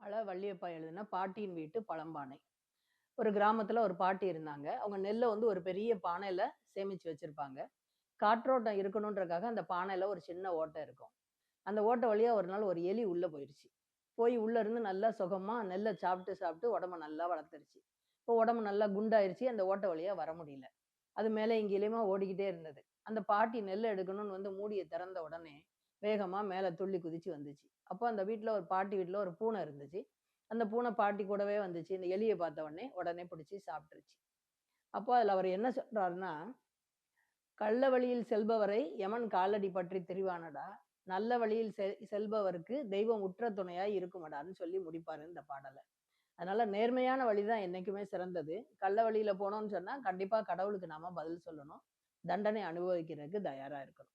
அழ வள்ளியப்பா எழுதுன பாட்டியின் வீட்டு பழம்பானை. ஒரு கிராமத்துல ஒரு பாட்டி இருந்தாங்க. அவங்க நெல்லை வந்து ஒரு பெரிய பானையில சேமிச்சு வச்சிருப்பாங்க. காற்றோட்டம் இருக்கணுன்றக்காக அந்த பானையில ஒரு சின்ன ஓட்டை இருக்கும். அந்த ஓட்டை வழியா ஒரு நாள் ஒரு எலி உள்ள போயிடுச்சு போய் உள்ள இருந்து நல்லா சுகமா நெல்லை சாப்பிட்டு சாப்பிட்டு உடம்ப நல்லா வளர்த்துருச்சு. இப்போ உடம்பு நல்லா குண்டாயிருச்சு. அந்த ஓட்டை வழியா வர முடியல. அது மேலே இங்கேயுமா ஓடிக்கிட்டே இருந்தது. அந்த பாட்டி நெல்லை எடுக்கணும்னு வந்து மூடியை திறந்த உடனே வேகமா மேலே துள்ளி குதிச்சு வந்துச்சு. அப்போ அந்த வீட்டில் ஒரு பாட்டி வீட்டில் ஒரு பூனை இருந்துச்சு. அந்த பூனை பாட்டி கூடவே வந்துச்சு. இந்த எலியை பார்த்த உடனே உடனே பிடிச்சி சாப்பிட்டுருச்சு. அப்போ அதில் அவர் என்ன சொல்றாருன்னா கள்ள வழியில் செல்பவரை யமன் காலடி பற்றி தெரிவானடா. நல்ல வழியில் செ செல்பவருக்கு தெய்வம் உற்ற துணையாய் இருக்குமடான்னு சொல்லி முடிப்பாரு இந்த பாடலை. அதனால நேர்மையான வழி தான் என்னைக்குமே சிறந்தது. கள்ள வழியில போனோம்னு சொன்னா கண்டிப்பா கடவுளுக்கு நாம பதில் சொல்லணும். தண்டனை அனுபவிக்கிறதுக்கு தயாரா இருக்கணும்.